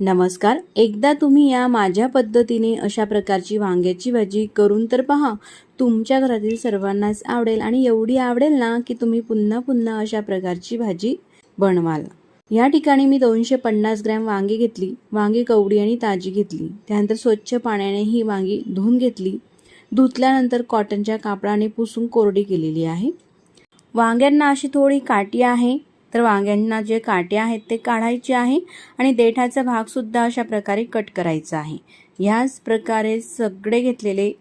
नमस्कार. एकदा तुम्ही या माझ्या पद्धतीने अशा प्रकारची वांग्याची भाजी करून तर पहा. तुमच्या घरातील सर्वांनाच आवडेल आणि एवढी आवडेल ना की तुम्ही पुन्हा पुन्हा अशा प्रकारची भाजी बनवाल. या ठिकाणी मी दोनशे पन्नास ग्रॅम वांगी घेतली. वांगी कवडी आणि ताजी घेतली. त्यानंतर स्वच्छ पाण्याने ही वांगी धुवून घेतली. धुतल्यानंतर कॉटनच्या कापडाने पुसून कोरडी केलेली आहे. वांग्यांना अशी थोडी काठी आहे. तर वांग्यांना जे काटे आहेत ते काढायचे आहे आणि देठाचा भागसुद्धा अशा प्रकारे कट करायचा आहे. ह्याच प्रकारे सगळे घेतलेले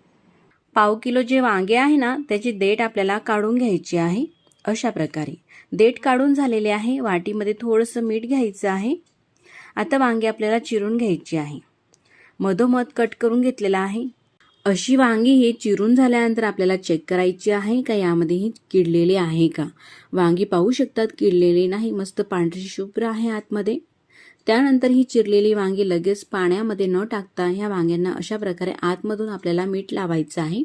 पाव किलो जे वांगे आहे ना त्याची देठ आपल्याला काढून घ्यायची आहे. अशा प्रकारे. देठ काढून झालेले आहे. वाटीमध्ये थोडंसं मीठ घ्यायचं आहे. आता वांगे आपल्याला चिरून घ्यायची आहे. मधोमध कट करून घेतलेला आहे. अशी वांगी ही चिरून झाल्यानंतर आपल्याला चेक करायची आहे का? यामध्येही किडलेली आहे का? वांगी पाहू शकतात किडलेली नाही मस्त पांढरी शुभ्र आहे आतमध्ये. त्यानंतर ही चिरलेली वांगी लगेच पाण्यामध्ये न टाकता ह्या वांग्यांना अशा प्रकारे आतमधून आपल्याला मीठ लावायचं आहे.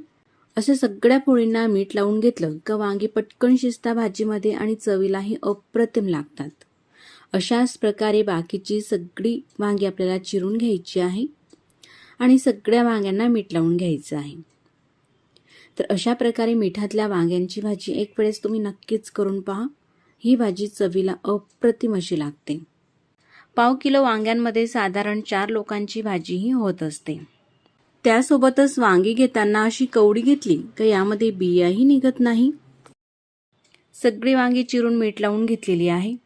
असे सगळ्या पोळींना मीठ लावून घेतलं का वांगी पटकन शिजता भाजीमध्ये आणि चवीलाही अप्रतिम लागतात. अशाच प्रकारे बाकीची सगळी वांगी आपल्याला चिरून घ्यायची आहे. आणि सगळ्या वांग्यांना मीठ लावून घ्यायचं आहे. तर अशा प्रकारे मिठातल्या वांग्यांची भाजी एक वेळेस तुम्ही नक्कीच करून पहा. ही भाजी चवीला अप्रतिम अशी लागते. पाव किलो वांग्यांमध्ये साधारण चार लोकांची भाजीही होत असते. त्यासोबतच वांगी घेताना अशी कवडी घेतली का यामध्ये बियाही निघत नाही. सगळी वांगी चिरून मीठ लावून घेतलेली आहे.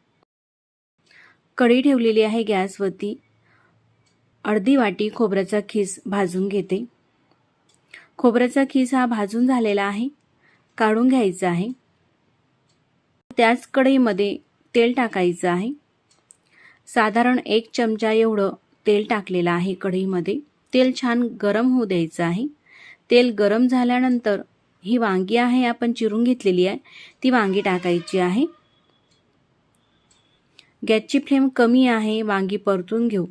कढी ठेवलेली आहे गॅसवरती. अर्धी वाटी खोबऱ्याचा खीस भाजून घेते. खोबऱ्याचा खीस हा भाजून झालेला आहे. काढून घ्यायचा आहे. त्याच कढईमध्ये तेल टाकायचं आहे. साधारण एक चमचा एवढं तेल टाकलेलं आहे कढईमध्ये. तेल छान गरम होऊ द्यायचं आहे. तेल गरम झाल्यानंतर ही वांगी आहे आपण चिरून घेतलेली आहे. ती वांगी टाकायची आहे. गॅसची फ्लेम कमी आहे वांगी परतून घेऊ.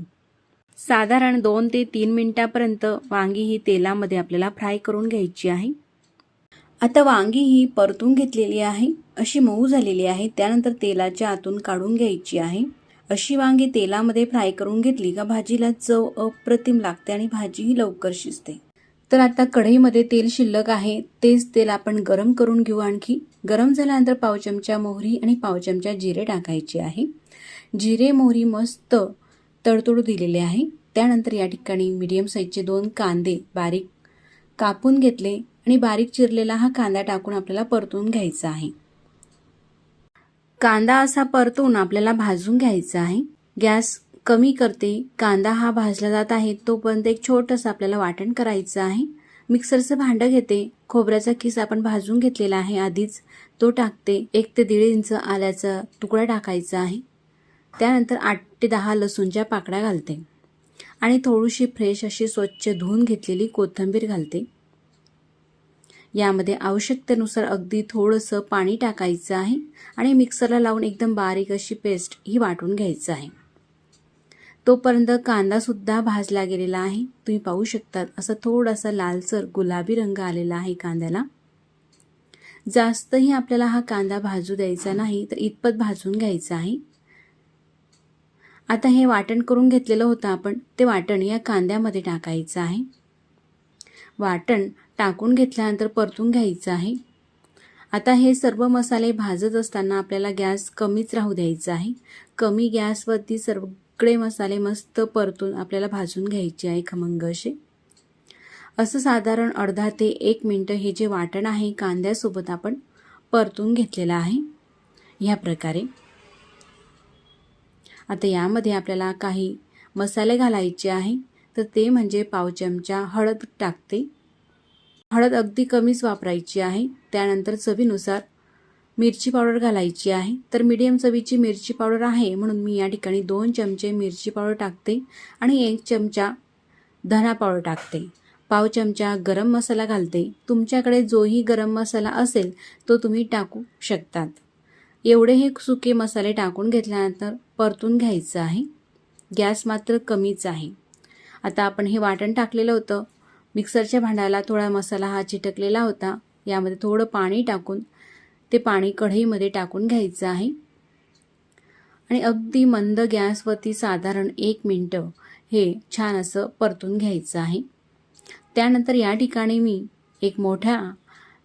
साधारण दोन ते तीन मिनिटापर्यंत वांगी ही तेलामध्ये आपल्याला फ्राय करून घ्यायची आहे. आता वांगी ही परतून घेतलेली आहे. अशी मऊ झालेली आहे. त्यानंतर तेलाच्या आतून काढून घ्यायची आहे. अशी वांगी तेलामध्ये फ्राय करून घेतली का भाजीला चव अप्रतिम लागते आणि भाजीही लवकर शिजते. तर आता कढईमध्ये तेल शिल्लक आहे. तेच तेल आपण गरम करून घेऊ आणखी. गरम झाल्यानंतर पाव चमचा मोहरी आणि पाव चमचा जिरे टाकायचे आहे. जिरे मोहरी मस्त तडतोड दिलेले आहे. त्यानंतर या ठिकाणी मीडियम साईजचे दोन कांदे बारीक कापून घेतले आणि बारीक चिरलेला हा कांदा टाकून आपल्याला परतून घ्यायचा आहे. कांदा असा परतून आपल्याला भाजून घ्यायचा आहे. गॅस कमी करते कांदा हा भाजला जात आहे तोपर्यंत एक छोटंसं आपल्याला वाटण करायचं आहे. मिक्सरचं भांडं घेते. खोबऱ्याचा किस आपण भाजून घेतलेला आहे आधीच. तो टाकते. एक ते दीड इंच आल्याचा तुकडा टाकायचा आहे. त्यानंतर आठ ते दहा लसूणच्या पाकळ्या घालते. आणि थोडीशी फ्रेश अशी स्वच्छ धुवून घेतलेली कोथिंबीर घालते. यामध्ये आवश्यकतेनुसार अगदी थोडंसं पाणी टाकायचं आहे आणि मिक्सरला लावून एकदम बारीक अशी पेस्ट ही वाटून घ्यायचं आहे. तोपर्यंत कांदासुद्धा भाजला गेलेला आहे. तुम्ही पाहू शकतात असं थोडासा लालसर गुलाबी रंग आलेला आहे कांद्याला. जास्तही आपल्याला हा कांदा भाजू द्यायचा नाही तर इतपत भाजून घ्यायचा आहे. आता हे वाटण करून घेतलेलं होतं आपण. ते वाटण या कांद्यामध्ये टाकायचं आहे. वाटण टाकून घेतल्यानंतर परतून घ्यायचं आहे. आता हे सर्व मसाले भाजत असताना आपल्याला गॅस कमीच राहू द्यायचा आहे. कमी गॅसवरती सगळे मसाले मस्त परतून आपल्याला भाजून घ्यायचे आहे खमंग असे. असं साधारण अर्धा ते एक मिनटं हे जे वाटण आहे कांद्यासोबत आपण परतून घेतलेलं आहे. ह्या प्रकारे. आता यामध्ये आपल्याला काही मसाले घालायचे आहे. तर ते म्हणजे पाव चमचा हळद टाकते. हळद अगदी कमीच वापरायची आहे. त्यानंतर चवीनुसार मिरची पावडर घालायची आहे. तर मीडियम चवीची मिरची पावडर आहे म्हणून मी या ठिकाणी दोन चमचे मिरची पावडर टाकते आणि एक चमचा धना पावडर टाकते. पाव चमचा गरम मसाला घालते. तुमच्याकडे जोही गरम मसाला असेल तो तुम्ही टाकू शकतात. एवढे हे सुके मसाले टाकून घेतल्यानंतर परतून घ्यायचं आहे. गॅस मात्र कमीच आहे. आता आपण हे वाटण टाकलेलं होतं. मिक्सरच्या भांड्याला थोडा मसाला हा चिटकलेला होता. यामध्ये थोडं पाणी टाकून ते पाणी कढईमध्ये टाकून घ्यायचं आहे. आणि अगदी मंद गॅसवरती साधारण एक मिनटं हे छान असं परतून घ्यायचं आहे. त्यानंतर या ठिकाणी मी एक मोठ्या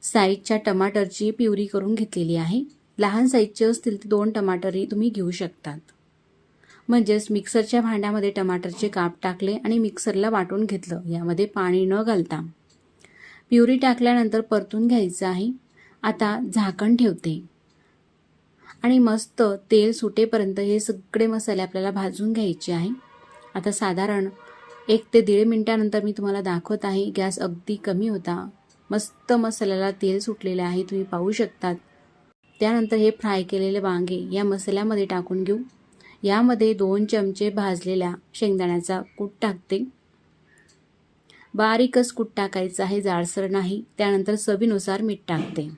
साईजच्या टमाटरची प्युरी करून घेतलेली आहे. लहान साईजचे असतील तर दोन टमाटरही तुम्ही घेऊ शकतात. म्हणजेच मिक्सरच्या भांड्यामध्ये टमाटरचे काप टाकले आणि मिक्सरला वाटून घेतलं. यामध्ये पाणी न घालता प्युरी टाकल्यानंतर परतून घ्यायचं आहे. आता झाकण ठेवते. आणि मस्त तेल सुटेपर्यंत हे सगळे मसाले आपल्याला भाजून घ्यायचे आहे. आता साधारण एक ते दीड मिनटानंतर मी तुम्हाला दाखवत आहे. गॅस अगदी कमी होता. मस्त मसाल्याला तेल सुटलेले आहे. तुम्ही पाहू शकतात. त्यानंतर हे फ्राय केलेले वांगे या मसाल्यामध्ये टाकून घेऊ. यामध्ये दोन चमचे भाजलेल्या शेंगदाण्याचा कूट टाकते. बारीकच कूट टाकायचं आहे जाडसर नाही त्यानंतर चवीनुसार मीठ टाकते.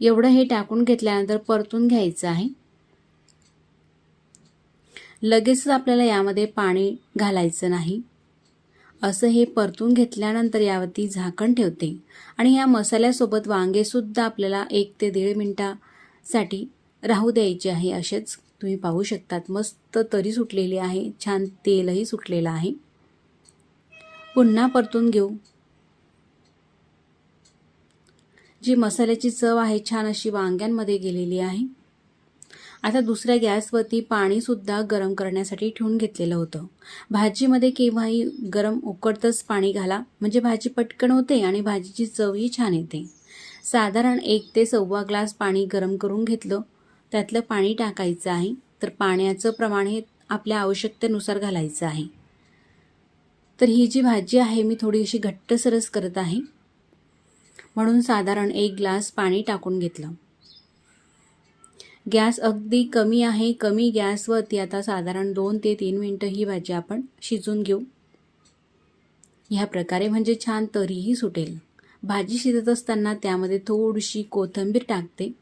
एवढं हे टाकून घेतल्यानंतर परतून घ्यायचं आहे. लगेचच आपल्याला यामध्ये पाणी घालायचं नाही. असं हे परतून घेतल्यानंतर यावरती झाकण ठेवते. आणि या मसाल्यासोबत वांगेसुद्धा आपल्याला एक ते दीड मिनटासाठी राहू द्यायचे आहे असेच तुम्ही पाहू शकतात. मस्त तरी सुटलेली आहे. छान तेलही सुटलेलं आहे. पुन्हा परतून घेऊ. जी मसाल्याची चव आहे छान अशी वांग्यांमध्ये गेलेली आहे. आता दुसऱ्या गॅसवरती पाणीसुद्धा गरम करण्यासाठी ठेवून घेतलेलं होतं. भाजीमध्ये केव्हाही गरम उकडतंच पाणी घाला. म्हणजे भाजी पटकन होते आणि भाजीची चवही छान येते. साधारण एक ते सव्वा ग्लास पाणी गरम करून घेतलं. त्यातलं पाणी टाकायचं आहे तर पाण्याचं प्रमाण हे आपल्या आवश्यकतेनुसार घालायचं आहे. तर ही जी भाजी आहे मी थोडीशी घट्टसरस करत आहे. म्हणून साधारण एक ग्लास पाणी टाकून घेतलं. गॅस अगदी कमी आहे कमी गॅसवरती आता साधारण दोन ते तीन मिनटं ही भाजी आपण शिजून घेऊ. ह्या प्रकारे म्हणजे छान तरीही सुटेल. भाजी शिजत असताना त्यामध्ये थोडीशी कोथिंबीर टाकते.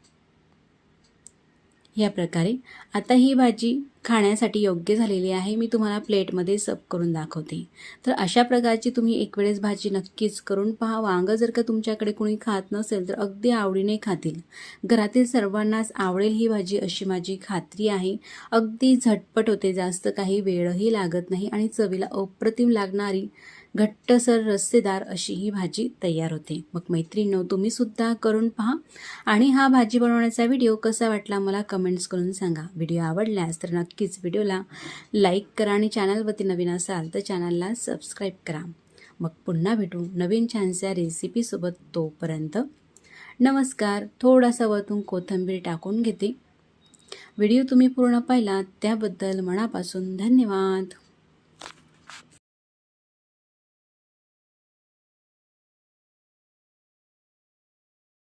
या प्रकारे. आता ही भाजी खाण्यासाठी योग्य झालेली आहे मी तुम्हाला प्लेटमध्ये सर्व करून दाखवते. तर अशा प्रकारची तुम्ही एक वेळेस भाजी नक्कीच करून पहा. वांगं जर का तुमच्याकडे कोणी खात नसेल तर अगदी आवडीने खातील. घरातील सर्वांनाच आवडेल ही भाजी अशी माझी खात्री आहे. अगदी झटपट होते जास्त काही वेळही लागत नाही आणि चवीला अप्रतिम लागणारी घट्टसर रस्सेदार अशी ही भाजी तयार होते. मग मैत्रिणीनो तुम्हीसुद्धा करून पहा. आणि हा भाजी बनवण्याचा व्हिडिओ कसा वाटला मला कमेंट्स करून सांगा. व्हिडिओ आवडल्यास तर नक्कीच व्हिडिओला लाईक करा आणि चॅनलवरती नवीन असाल तर चॅनलला सबस्क्राईब करा. मग पुन्हा भेटू नवीन छानशा रेसिपीसोबत तोपर्यंत नमस्कार. थोडासा वरतून कोथिंबीर टाकून घेते. व्हिडिओ तुम्ही पूर्ण पाहिला त्याबद्दल मनापासून धन्यवाद.